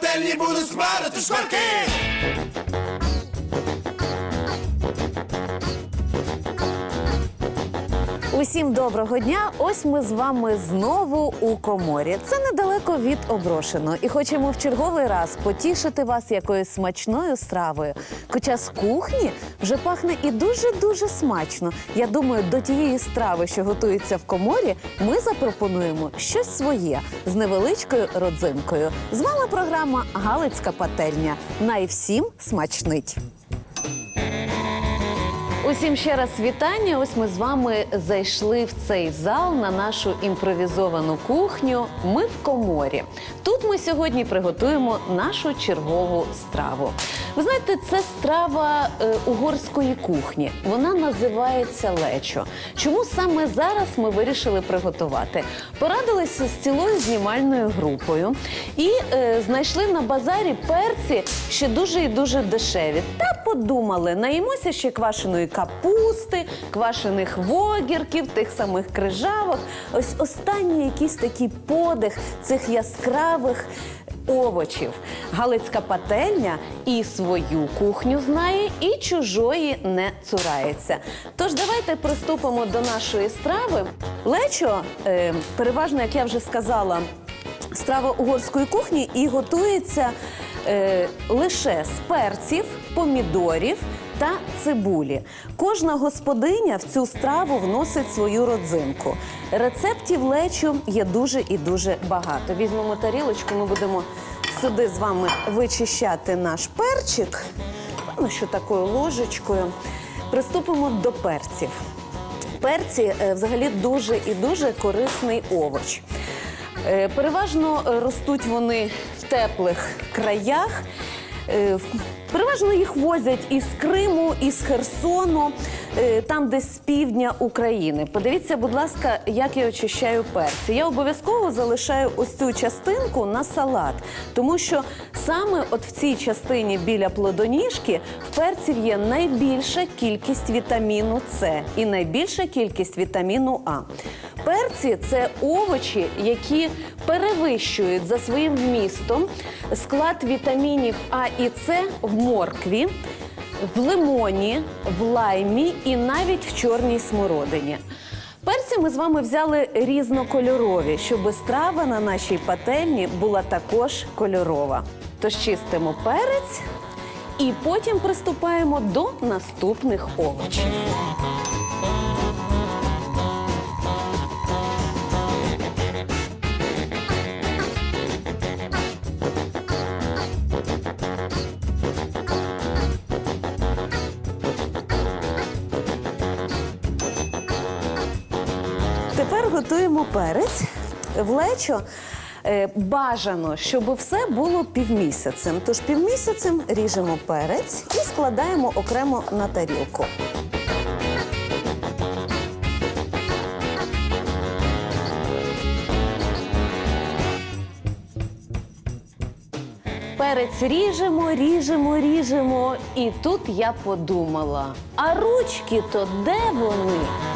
пательні будуть смарити шкварки. Усім доброго дня! Ось ми з вами знову у коморі. Це недалеко від оброшено. І хочемо в черговий раз потішити вас якоюсь смачною стравою. Хоча з кухні вже пахне і дуже дуже смачно. Я думаю, до тієї страви, що готується в коморі, ми запропонуємо щось своє з невеличкою родзинкою. З вами програма Галицька пательня. Най всім смачнить. Усім ще раз вітання. Ось ми з вами зайшли в цей зал на нашу імпровізовану кухню. Ми в коморі. Тут ми сьогодні приготуємо нашу чергову страву. Ви знаєте, це страва е, угорської кухні. Вона називається лечо. Чому саме зараз ми вирішили приготувати? Порадилися з цілою знімальною групою і е, знайшли на базарі перці ще дуже і дуже дешеві. Та подумали, наїмося ще квашеної капусти, квашених вогірків, тих самих крижавок. Ось останній якийсь такий подих цих яскравих. Овочів Галицька пательня і свою кухню знає, і чужої не цурається. Тож давайте приступимо до нашої страви. Лечо, е, переважно, як я вже сказала, страва угорської кухні і готується е, лише з перців, помідорів та цибулі. Кожна господиня в цю страву вносить свою родзинку. Рецептів лечу є дуже і дуже багато. Візьмемо тарілочку, ми будемо сюди з вами вичищати наш перчик. Ну, що такою ложечкою. Приступимо до перців. Перці е, взагалі дуже і дуже корисний овоч. Е, Переважно ростуть вони в теплих краях. Е, Переважно їх возять із Криму, із Херсону, е, там десь з півдня України. Подивіться, будь ласка, як я очищаю перці. Я обов'язково залишаю ось цю частинку на салат, тому що саме от в цій частині біля плодоніжки в перців є найбільша кількість вітаміну С і найбільша кількість вітаміну А. Перці це овочі, які перевищують за своїм вмістом склад вітамінів А і С в моркві, в лимоні, в лаймі і навіть в чорній смородині. Перці ми з вами взяли різнокольорові, щоб страва на нашій пательні була також кольорова. Тож чистимо перець і потім приступаємо до наступних овочів. Готуємо перець. В лечо е, бажано, щоб все було півмісяцем. Тож півмісяцем ріжемо перець і складаємо окремо на тарілку. Перець ріжемо, ріжемо, ріжемо. І тут я подумала: а ручки то де вони?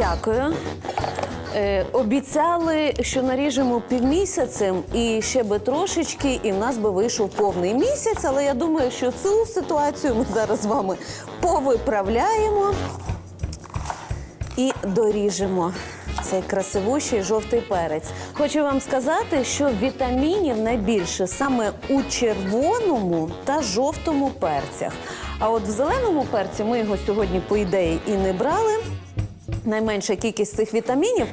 Дякую. Е, обіцяли, що наріжемо півмісяцем і ще би трошечки, і в нас би вийшов повний місяць. Але я думаю, що цю ситуацію ми зараз з вами повиправляємо і доріжемо цей красивущий жовтий перець. Хочу вам сказати, що вітамінів найбільше саме у червоному та жовтому перцях. А от в зеленому перці ми його сьогодні, по ідеї, і не брали. Найменша кількість цих вітамінів,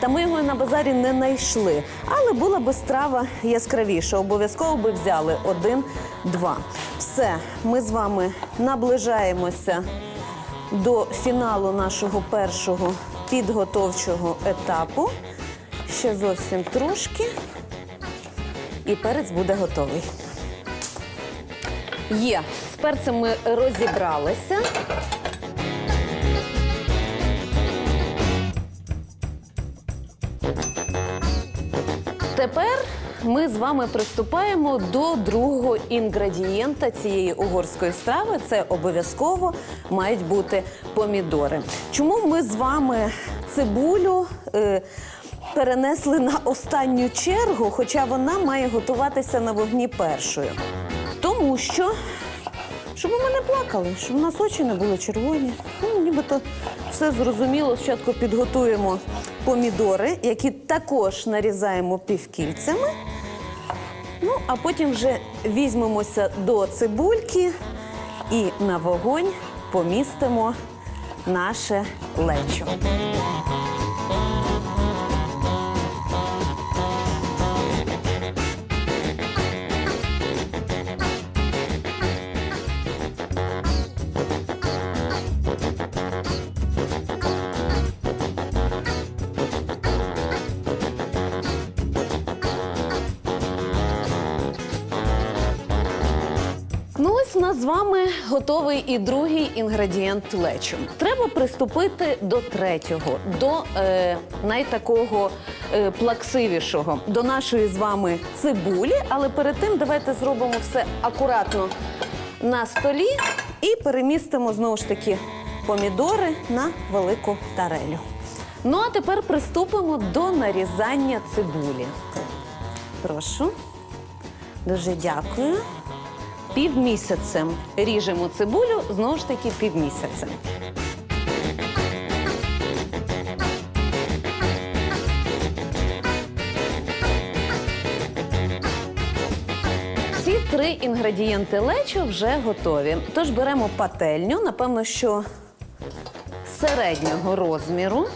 та ми його на базарі не знайшли. Але була би страва яскравіша. Обов'язково би взяли один-два. Все, ми з вами наближаємося до фіналу нашого першого підготовчого етапу. Ще зовсім трошки, і перець буде готовий. Є, з перцем ми розібралися. Тепер ми з вами приступаємо до другого інгредієнта цієї угорської страви. Це обов'язково мають бути помідори. Чому ми з вами цибулю е, перенесли на останню чергу, хоча вона має готуватися на вогні першою? Тому що щоб ми не плакали, щоб у нас очі не були червоні. Ну, нібито все зрозуміло. Спочатку підготуємо помідори, які також нарізаємо півкільцями. Ну, а потім вже візьмемося до цибульки і на вогонь помістимо наше лечо. З вами готовий і другий інгредієнт лечу. Треба приступити до третього, до е, найтакого е, плаксивішого, до нашої з вами цибулі. Але перед тим давайте зробимо все акуратно на столі і перемістимо знову ж таки помідори на велику тарелю. Ну а тепер приступимо до нарізання цибулі. Прошу. Дуже дякую. Півмісяцем ріжемо цибулю, знову ж таки півмісяцем. Всі три інгредієнти лечо вже готові. Тож беремо пательню, напевно, що середнього розміру.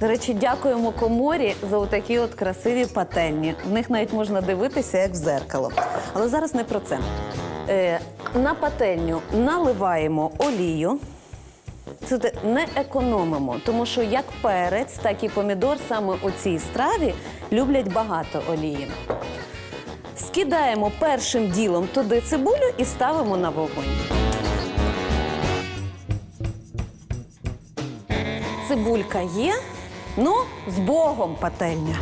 До речі, дякуємо коморі за такі от красиві пательні. В них навіть можна дивитися, як в зеркало. Але зараз не про це. Е, на пательню наливаємо олію. Це не економимо, тому що як перець, так і помідор саме у цій страві люблять багато олії. Скидаємо першим ділом туди цибулю і ставимо на вогонь. Цибулька є. Ну, з Богом пательня.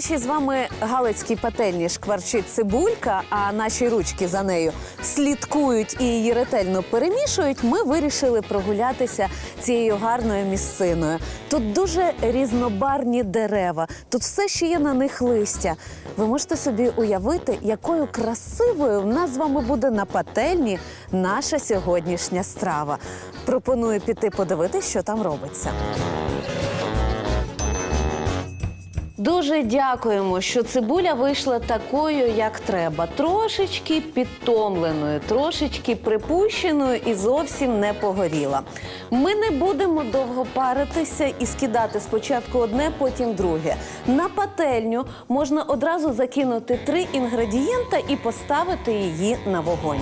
Нашій з вами галицькій пательні шкварчить цибулька, а наші ручки за нею слідкують і її ретельно перемішують, ми вирішили прогулятися цією гарною місциною. Тут дуже різнобарні дерева, тут все ще є на них листя. Ви можете собі уявити, якою красивою в нас з вами буде на пательні наша сьогоднішня страва. Пропоную піти подивитися, що там робиться. Дуже дякуємо, що цибуля вийшла такою, як треба. Трошечки підтомленою, трошечки припущеною і зовсім не погоріла. Ми не будемо довго паритися і скидати спочатку одне, потім друге. На пательню можна одразу закинути три інгредієнта і поставити її на вогонь.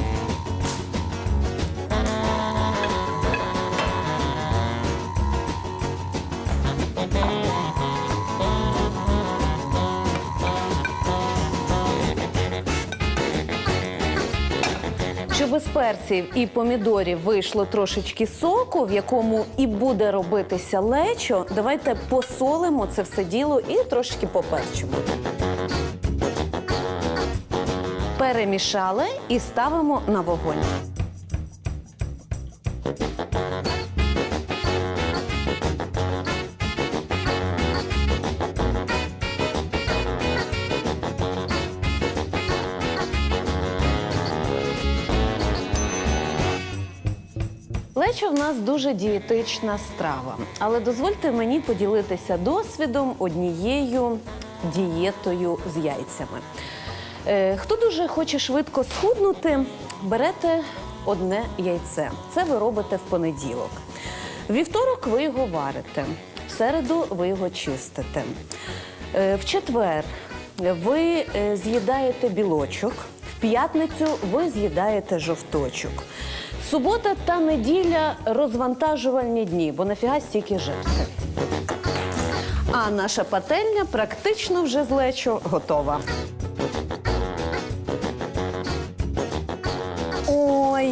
Перців і помідорів вийшло трошечки соку, в якому і буде робитися лечо, давайте посолимо це все діло і трошечки поперчимо. Перемішали і ставимо на вогонь. Лечо в нас дуже дієтична страва, але дозвольте мені поділитися досвідом однією дієтою з яйцями. Е, хто дуже хоче швидко схуднути, берете одне яйце. Це ви робите в понеділок. Вівторок ви його варите, в середу ви його чистите. Е, В четвер ви е, з'їдаєте білочок, п'ятницю ви з'їдаєте жовточок. Субота та неділя розвантажувальні дні, бо нафіга стільки жерти. А наша пательня практично вже з лечо готова.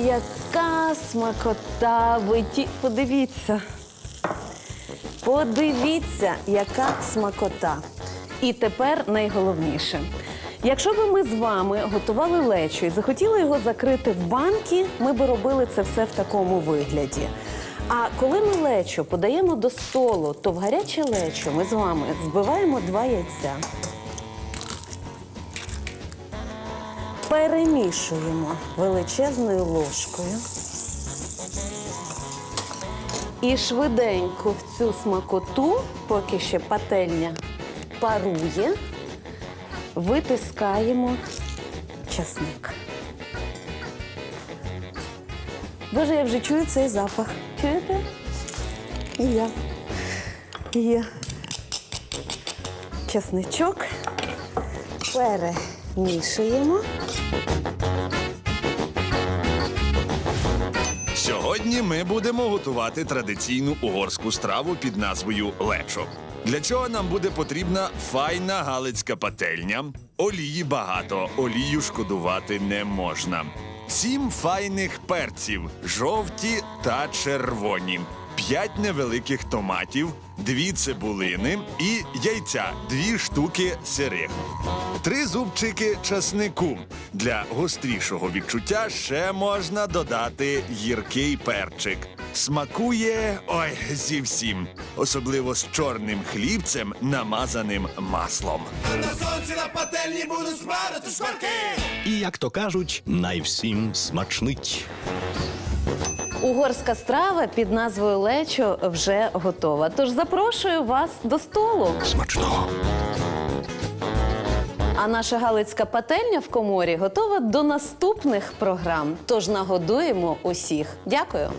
яка смакота! Ви ті... Подивіться. Подивіться, яка смакота. І тепер найголовніше. Якщо б ми з вами готували лечо і захотіли його закрити в банки, ми б робили це все в такому вигляді. А коли ми лечо подаємо до столу, то в гаряче лечо ми з вами збиваємо два яйця. Перемішуємо величезною ложкою. І швиденько в цю смакоту, поки ще пательня парує, витискаємо часник. Боже, я вже чую цей запах. Чуєте? І я. Є. Часничок. Перемішуємо. Сьогодні ми будемо готувати традиційну угорську страву під назвою лечо. Для цього нам буде потрібна файна галицька пательня. Олії багато, олію шкодувати не можна. Сім файних перців, жовті та червоні. П'ять невеликих томатів, дві цибулини і яйця, дві штуки сирих. Три зубчики часнику. Для гострішого відчуття ще можна додати гіркий перчик. Смакує ой зі всім, особливо з чорним хлібцем, намазаним маслом. На сонці на пательні буду смажити шкварки. І, як то кажуть, най всім смачнить. Угорська страва під назвою Лечо вже готова. Тож запрошую вас до столу. Смачного. А наша галицька пательня в коморі готова до наступних програм. Тож нагодуємо усіх. Дякую.